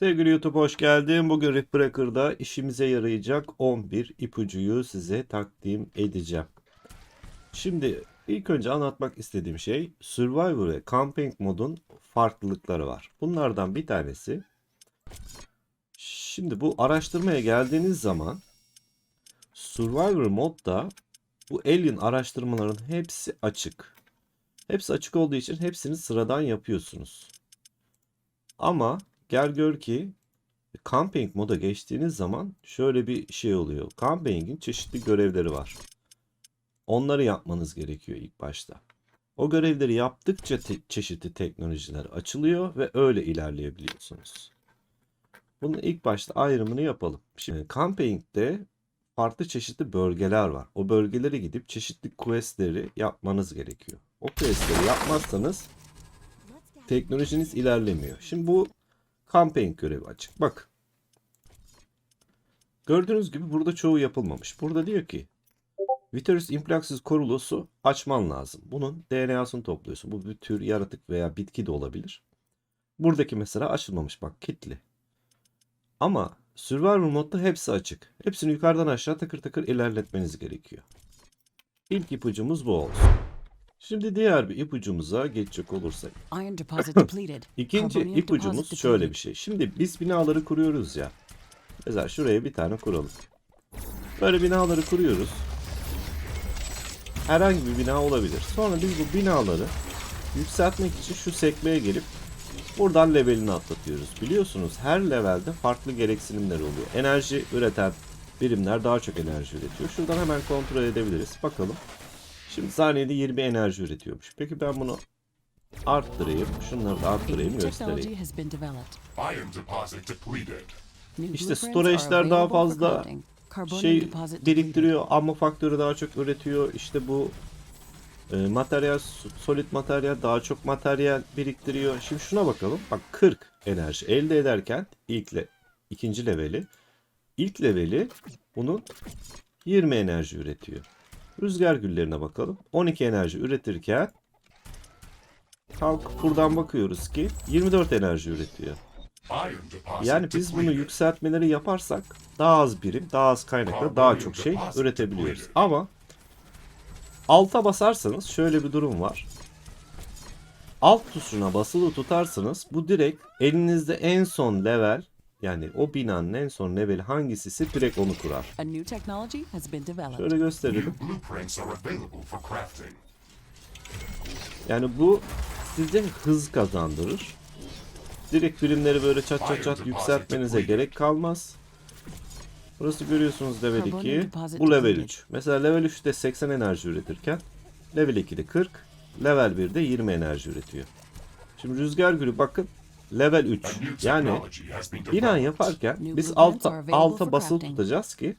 Sevgili YouTube hoş geldin. Bugün Rift Breaker'da işimize yarayacak 11 ipucuyu size takdim edeceğim. Şimdi ilk önce anlatmak istediğim şey Survivor ve Camping modun farklılıkları var. Bunlardan bir tanesi Şimdi bu araştırmaya geldiğiniz zaman Survivor modda bu alien araştırmaların hepsi açık. Hepsi açık olduğu için hepsini sıradan yapıyorsunuz. Ama gel gör ki camping moda geçtiğiniz zaman şöyle bir şey oluyor. Camping'in çeşitli görevleri var. Onları yapmanız gerekiyor ilk başta. O görevleri yaptıkça te- çeşitli teknolojiler açılıyor ve öyle ilerleyebiliyorsunuz. Bunun ilk başta ayrımını yapalım. Şimdi camping'de farklı çeşitli bölgeler var. O bölgelere gidip çeşitli questleri yapmanız gerekiyor. O questleri yapmazsanız teknolojiniz ilerlemiyor. Şimdi bu camping görevi açık. Bak. Gördüğünüz gibi burada çoğu yapılmamış. Burada diyor ki Viterus implaxis corulusu açman lazım. Bunun DNA'sını topluyorsun. Bu bir tür yaratık veya bitki de olabilir. Buradaki mesela açılmamış bak kitli. Ama Survivor modda hepsi açık. Hepsini yukarıdan aşağı takır takır ilerletmeniz gerekiyor. İlk ipucumuz bu olsun. Şimdi diğer bir ipucumuza geçecek olursak. İkinci ipucumuz şöyle bir şey. Şimdi biz binaları kuruyoruz ya. Mesela şuraya bir tane kuralım. Böyle binaları kuruyoruz. Herhangi bir bina olabilir. Sonra biz bu binaları yükseltmek için şu sekmeye gelip buradan levelini atlatıyoruz. Biliyorsunuz her levelde farklı gereksinimler oluyor. Enerji üreten birimler daha çok enerji üretiyor. Şuradan hemen kontrol edebiliriz. Bakalım. Şimdi saniyede 20 enerji üretiyormuş. Peki ben bunu arttırayım. Şunları da arttırayım göstereyim. İşte storage'ler daha fazla şey biriktiriyor. Amma faktörü daha çok üretiyor. İşte bu e, materyal, solid materyal daha çok materyal biriktiriyor. Şimdi şuna bakalım. Bak 40 enerji elde ederken ilk le, ikinci leveli ilk leveli bunun 20 enerji üretiyor. Rüzgar güllerine bakalım. 12 enerji üretirken kalkıp buradan bakıyoruz ki 24 enerji üretiyor. Yani biz bunu yükseltmeleri yaparsak daha az birim, daha az kaynakla daha çok şey üretebiliyoruz. Ama alta basarsanız şöyle bir durum var. Alt tuşuna basılı tutarsanız bu direkt elinizde en son level yani o binanın en son leveli hangisiyse direkt onu kurar. A new technology has been developed. Şöyle gösterelim. Yani bu size hız kazandırır. Direkt birimleri böyle çat çat çat yükseltmenize gerek kalmaz. Burası görüyorsunuz level 2. Bu level 3. Mesela level 3'te 80 enerji üretirken level 2'de 40, level 1'de 20 enerji üretiyor. Şimdi rüzgar gülü bakın level 3. A new Yani bina yaparken biz alta alta basılı tutacağız ki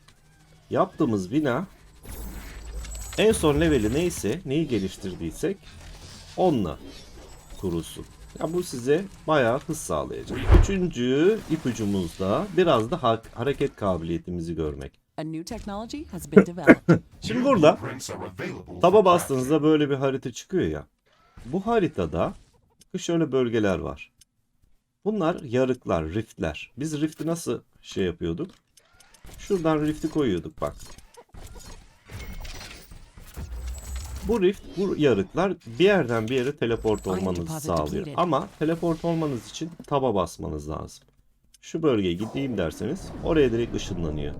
yaptığımız bina en son leveli neyse, neyi geliştirdiysek onunla kurulsun. Ya bu size bayağı hız sağlayacak. Üçüncü ipucumuzda biraz da ha- hareket kabiliyetimizi görmek. Şimdi burada taba bastığınızda böyle bir harita çıkıyor ya. Bu haritada şöyle bölgeler var. Bunlar yarıklar, riftler. Biz rifti nasıl şey yapıyorduk? Şuradan rifti koyuyorduk bak. Bu rift, bu yarıklar bir yerden bir yere teleport olmanızı sağlıyor. Ama teleport olmanız için taba basmanız lazım. Şu bölgeye gideyim derseniz oraya direkt ışınlanıyor.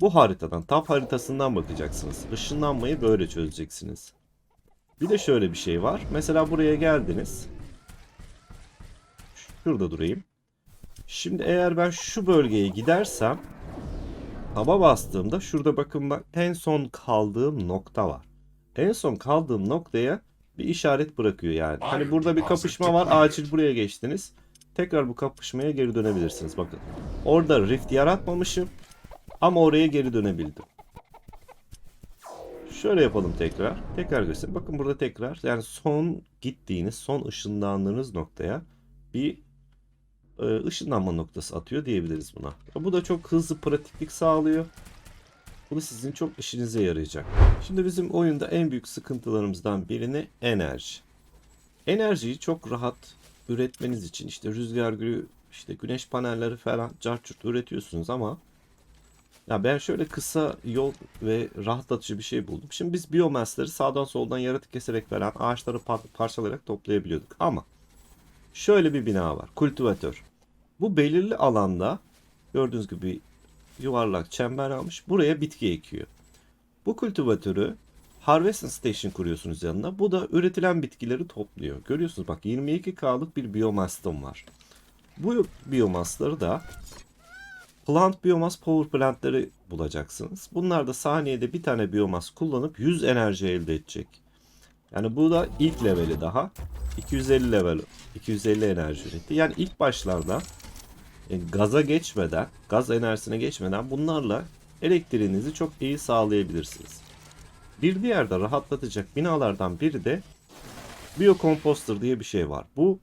Bu haritadan, tab haritasından bakacaksınız. Işınlanmayı böyle çözeceksiniz. Bir de şöyle bir şey var. Mesela buraya geldiniz. Şurada durayım. Şimdi eğer ben şu bölgeye gidersem taba bastığımda şurada bakın bak en son kaldığım nokta var. En son kaldığım noktaya bir işaret bırakıyor yani. Hani burada bir kapışma var. Acil buraya geçtiniz. Tekrar bu kapışmaya geri dönebilirsiniz. Bakın. Orada rift yaratmamışım. Ama oraya geri dönebildim. Şöyle yapalım tekrar. Tekrar göstereyim. Bakın burada tekrar. Yani son gittiğiniz, son ışınlandığınız noktaya bir e, ışınlanma noktası atıyor diyebiliriz buna. Bu da çok hızlı pratiklik sağlıyor. Bu da sizin çok işinize yarayacak. Şimdi bizim oyunda en büyük sıkıntılarımızdan birini enerji. Enerjiyi çok rahat üretmeniz için işte rüzgar gülü işte güneş panelleri falan carçurt üretiyorsunuz ama ya ben şöyle kısa yol ve rahatlatıcı bir şey buldum. Şimdi biz biyomasları sağdan soldan yaratık keserek falan ağaçları par- parçalayarak toplayabiliyorduk. Ama şöyle bir bina var. Kultivatör. Bu belirli alanda gördüğünüz gibi yuvarlak çember almış. Buraya bitki ekiyor. Bu kultivatörü Harvesting Station kuruyorsunuz yanına. Bu da üretilen bitkileri topluyor. Görüyorsunuz bak 22K'lık bir biyomastım var. Bu biyomasları da Plant Biomass Power Plant'leri bulacaksınız. Bunlar da saniyede bir tane biyomas kullanıp 100 enerji elde edecek. Yani bu da ilk leveli daha. 250 level, 250 enerji üretti. Yani ilk başlarda gaza geçmeden, gaz enerjisine geçmeden bunlarla elektriğinizi çok iyi sağlayabilirsiniz. Bir diğer de rahatlatacak binalardan biri de biokomposter diye bir şey var. Bu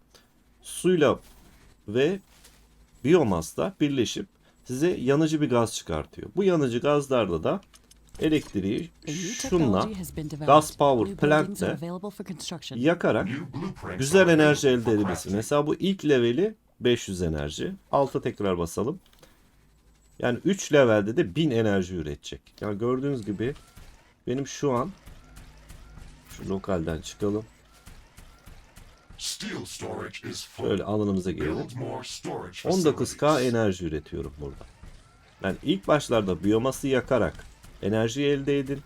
suyla ve biyomasla birleşip size yanıcı bir gaz çıkartıyor. Bu yanıcı gazlarda da elektriği şunla gaz power plant'le yakarak güzel enerji elde edebilirsin. Mesela bu ilk leveli 500 enerji. Alta tekrar basalım. Yani 3 levelde de 1000 enerji üretecek. Yani gördüğünüz gibi benim şu an şu lokalden çıkalım. Steel storage is full. Şöyle alanımıza girelim. Build more storage 19k facilities. enerji üretiyorum burada. Yani ilk başlarda biyoması yakarak enerji elde edin.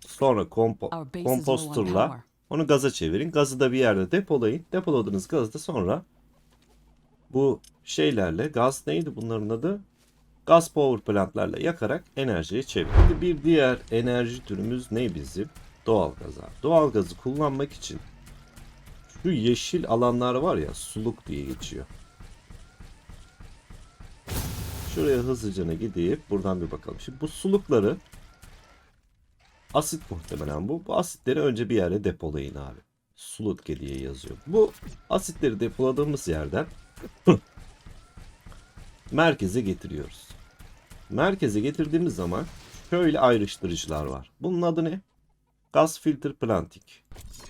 Sonra kompo power. onu gaza çevirin. Gazı da bir yerde depolayın. Depoladığınız gazı da sonra bu şeylerle gaz neydi bunların adı? Gaz power plantlarla yakarak enerjiye çevirin. Şimdi bir diğer enerji türümüz ne bizim? Doğalgaz abi. Doğalgazı kullanmak için şu yeşil alanlar var ya suluk diye geçiyor. Şuraya hızlıca gidip buradan bir bakalım. Şimdi bu sulukları asit muhtemelen bu. Bu asitleri önce bir yere depolayın abi. Sulutke diye yazıyor. Bu asitleri depoladığımız yerden merkeze getiriyoruz. Merkeze getirdiğimiz zaman şöyle ayrıştırıcılar var. Bunun adı ne? Gaz filter plantik.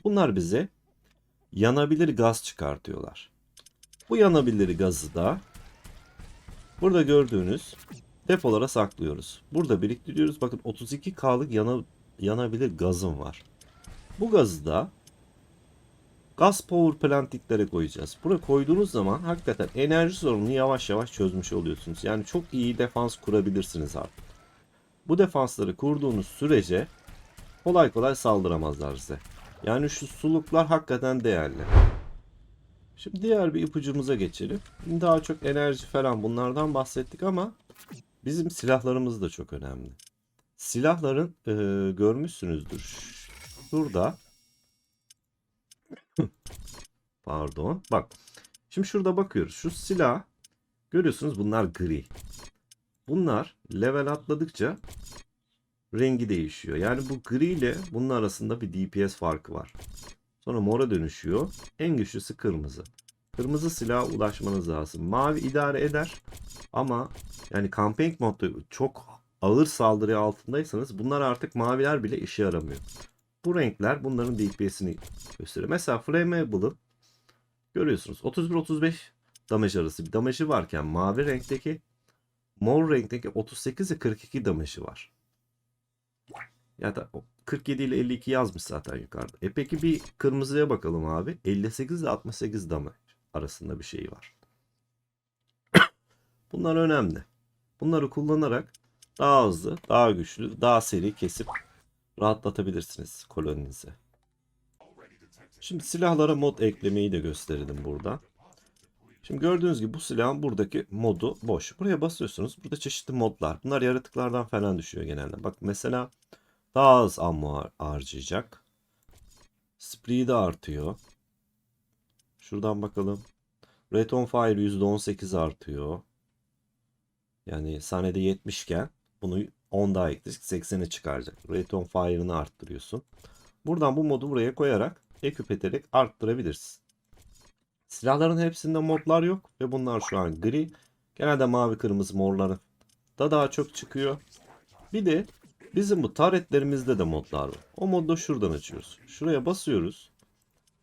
Bunlar bize yanabilir gaz çıkartıyorlar. Bu yanabilir gazı da burada gördüğünüz depolara saklıyoruz. Burada biriktiriyoruz. Bakın 32K'lık yana, yanabilir gazım var. Bu gazı da gaz power plantiklere koyacağız. Buraya koyduğunuz zaman hakikaten enerji sorununu yavaş yavaş çözmüş oluyorsunuz. Yani çok iyi defans kurabilirsiniz artık. Bu defansları kurduğunuz sürece kolay kolay saldıramazlar size. Yani şu suluklar hakikaten değerli. Şimdi diğer bir ipucumuza geçelim. Daha çok enerji falan bunlardan bahsettik ama bizim silahlarımız da çok önemli. Silahların e, görmüşsünüzdür. Şurada pardon. Bak. Şimdi şurada bakıyoruz. Şu silah görüyorsunuz bunlar gri. Bunlar level atladıkça rengi değişiyor. Yani bu gri ile bunun arasında bir DPS farkı var. Sonra mora dönüşüyor. En güçlüsü kırmızı. Kırmızı silaha ulaşmanız lazım. Mavi idare eder ama yani camping modda çok ağır saldırı altındaysanız bunlar artık maviler bile işe yaramıyor. Bu renkler bunların DPS'ini gösteriyor. Mesela Flammable'ın görüyorsunuz 31-35 damage arası bir damage'ı varken mavi renkteki mor renkteki 38 ile 42 damage'ı var. Ya da o 47 ile 52 yazmış zaten yukarıda. E peki bir kırmızıya bakalım abi. 58 ile 68 damage arasında bir şey var. Bunlar önemli. Bunları kullanarak daha hızlı, daha güçlü, daha seri kesip rahatlatabilirsiniz koloninizi. Şimdi silahlara mod eklemeyi de gösterelim burada. Şimdi gördüğünüz gibi bu silahın buradaki modu boş. Buraya basıyorsunuz. Burada çeşitli modlar. Bunlar yaratıklardan falan düşüyor genelde. Bak mesela daha az ammo har- harcayacak. Speed artıyor. Şuradan bakalım. Rate on Fire %18 artıyor. Yani saniyede 70 iken bunu 10 daha ekleyecek 80'e çıkaracak. Rate on Fire'ını arttırıyorsun. Buradan bu modu buraya koyarak ekip ederek arttırabilirsin. Silahların hepsinde modlar yok ve bunlar şu an gri. Genelde mavi, kırmızı, morları da daha çok çıkıyor. Bir de bizim bu taretlerimizde de modlar var. O modda şuradan açıyoruz. Şuraya basıyoruz.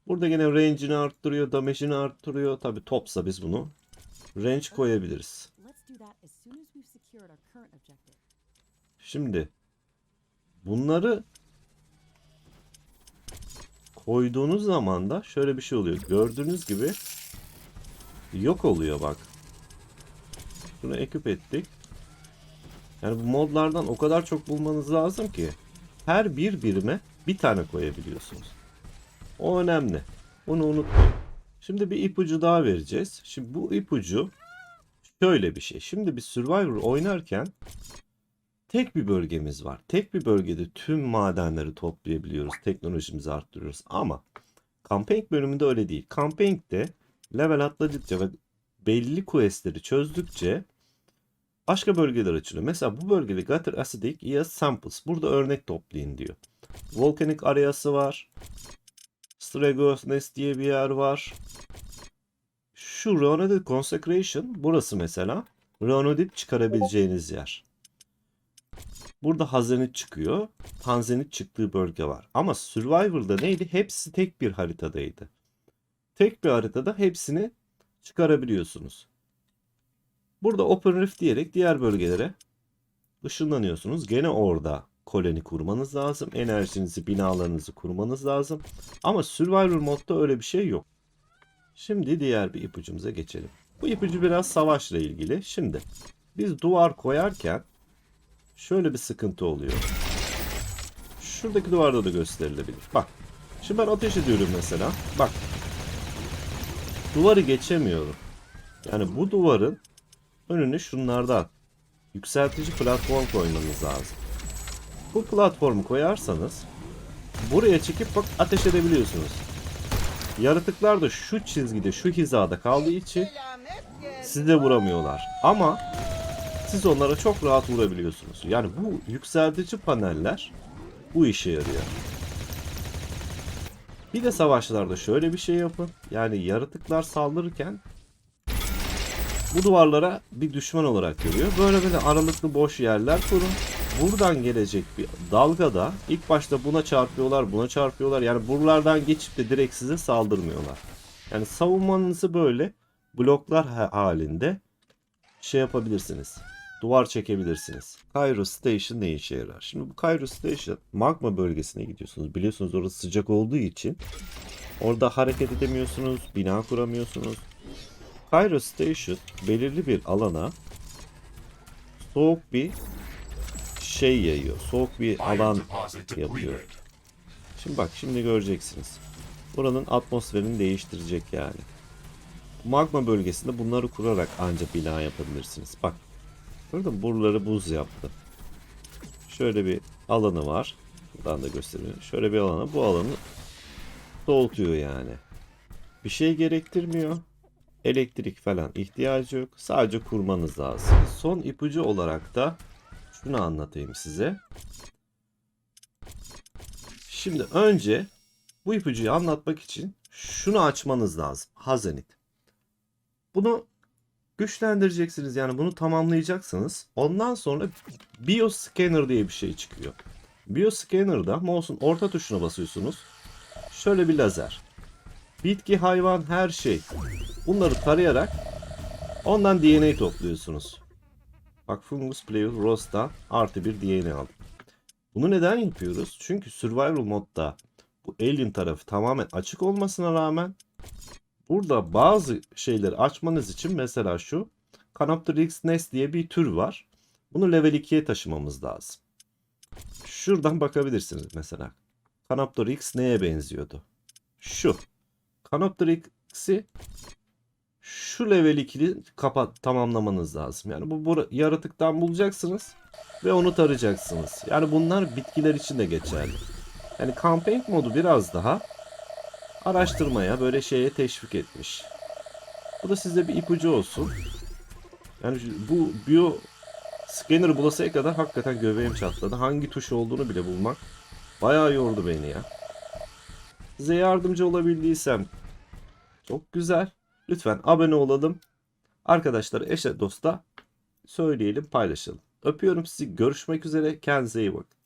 Burada gene range'ini arttırıyor, damage'ini arttırıyor. Tabi topsa biz bunu range koyabiliriz. Şimdi bunları koyduğunuz zaman da şöyle bir şey oluyor. Gördüğünüz gibi yok oluyor bak. Bunu ekip ettik. Yani bu modlardan o kadar çok bulmanız lazım ki her bir birime bir tane koyabiliyorsunuz. O önemli. Bunu unutmayın. Şimdi bir ipucu daha vereceğiz. Şimdi bu ipucu şöyle bir şey. Şimdi bir Survivor oynarken tek bir bölgemiz var. Tek bir bölgede tüm madenleri toplayabiliyoruz. Teknolojimizi arttırıyoruz. Ama Campaign bölümünde öyle değil. Campaign'de level atladıkça ve belli questleri çözdükçe başka bölgeler açılıyor. Mesela bu bölgede Gutter Acidic ES Samples. Burada örnek toplayın diyor. Volcanic Areası var. Stragos Nest diye bir yer var. Şu Reonodit Consecration burası mesela. Reonodit çıkarabileceğiniz yer. Burada Hazenit çıkıyor. Tanzenit çıktığı bölge var. Ama Survivor'da neydi? Hepsi tek bir haritadaydı. Tek bir haritada hepsini çıkarabiliyorsunuz. Burada Open Rift diyerek diğer bölgelere ışınlanıyorsunuz. Gene orada koloni kurmanız lazım. Enerjinizi, binalarınızı kurmanız lazım. Ama Survivor modda öyle bir şey yok. Şimdi diğer bir ipucumuza geçelim. Bu ipucu biraz savaşla ilgili. Şimdi biz duvar koyarken şöyle bir sıkıntı oluyor. Şuradaki duvarda da gösterilebilir. Bak. Şimdi ben ateş ediyorum mesela. Bak. Duvarı geçemiyorum. Yani bu duvarın önünü şunlardan yükseltici platform koymanız lazım. Bu platformu koyarsanız buraya çekip bak ateş edebiliyorsunuz. Yaratıklar da şu çizgide, şu hizada kaldığı için sizi de vuramıyorlar. Ama siz onlara çok rahat vurabiliyorsunuz. Yani bu yükseltici paneller bu işe yarıyor. Bir de savaşlarda şöyle bir şey yapın. Yani yaratıklar saldırırken bu duvarlara bir düşman olarak görüyor. Böyle böyle aralıklı boş yerler kurun. Buradan gelecek bir dalgada ilk başta buna çarpıyorlar, buna çarpıyorlar. Yani buralardan geçip de direkt size saldırmıyorlar. Yani savunmanızı böyle bloklar ha- halinde şey yapabilirsiniz. Duvar çekebilirsiniz. Cairo Station ne işe yarar? Şimdi bu Cairo Station magma bölgesine gidiyorsunuz. Biliyorsunuz orası sıcak olduğu için orada hareket edemiyorsunuz, bina kuramıyorsunuz. Cairo Station belirli bir alana soğuk bir şey yayıyor. Soğuk bir alan yapıyor. Şimdi bak şimdi göreceksiniz. Buranın atmosferini değiştirecek yani. Magma bölgesinde bunları kurarak ancak bina yapabilirsiniz. Bak. Mü? Buraları buz yaptı. Şöyle bir alanı var. Buradan da gösteriyor. Şöyle bir alanı. Bu alanı soğutuyor yani. Bir şey gerektirmiyor. Elektrik falan ihtiyacı yok. Sadece kurmanız lazım. Son ipucu olarak da şunu anlatayım size. Şimdi önce bu ipucuyu anlatmak için şunu açmanız lazım. Hazenit. Bunu güçlendireceksiniz yani bunu tamamlayacaksınız. Ondan sonra Bioscanner diye bir şey çıkıyor. Bioscanner'da mouse'un orta tuşuna basıyorsunuz. Şöyle bir lazer. Bitki, hayvan, her şey. Bunları tarayarak ondan DNA topluyorsunuz. Bak Fungus Player Rosta artı bir DNA aldım. Bunu neden yapıyoruz? Çünkü Survival modda bu Alien tarafı tamamen açık olmasına rağmen burada bazı şeyleri açmanız için mesela şu Canopteryx Nest diye bir tür var. Bunu level 2'ye taşımamız lazım. Şuradan bakabilirsiniz mesela. Canopteryx neye benziyordu? Şu. Canopteryx'i şu level 2'yi kapat tamamlamanız lazım. Yani bu, bu yaratıktan bulacaksınız ve onu tarayacaksınız. Yani bunlar bitkiler için de geçerli. Yani campaign modu biraz daha araştırmaya böyle şeye teşvik etmiş. Bu da size bir ipucu olsun. Yani bu bio scanner bulasaya kadar hakikaten göbeğim çatladı. Hangi tuş olduğunu bile bulmak bayağı yordu beni ya. Size yardımcı olabildiysem çok güzel. Lütfen abone olalım. Arkadaşlar eşe dosta söyleyelim paylaşalım. Öpüyorum sizi. Görüşmek üzere. Kendinize iyi bakın.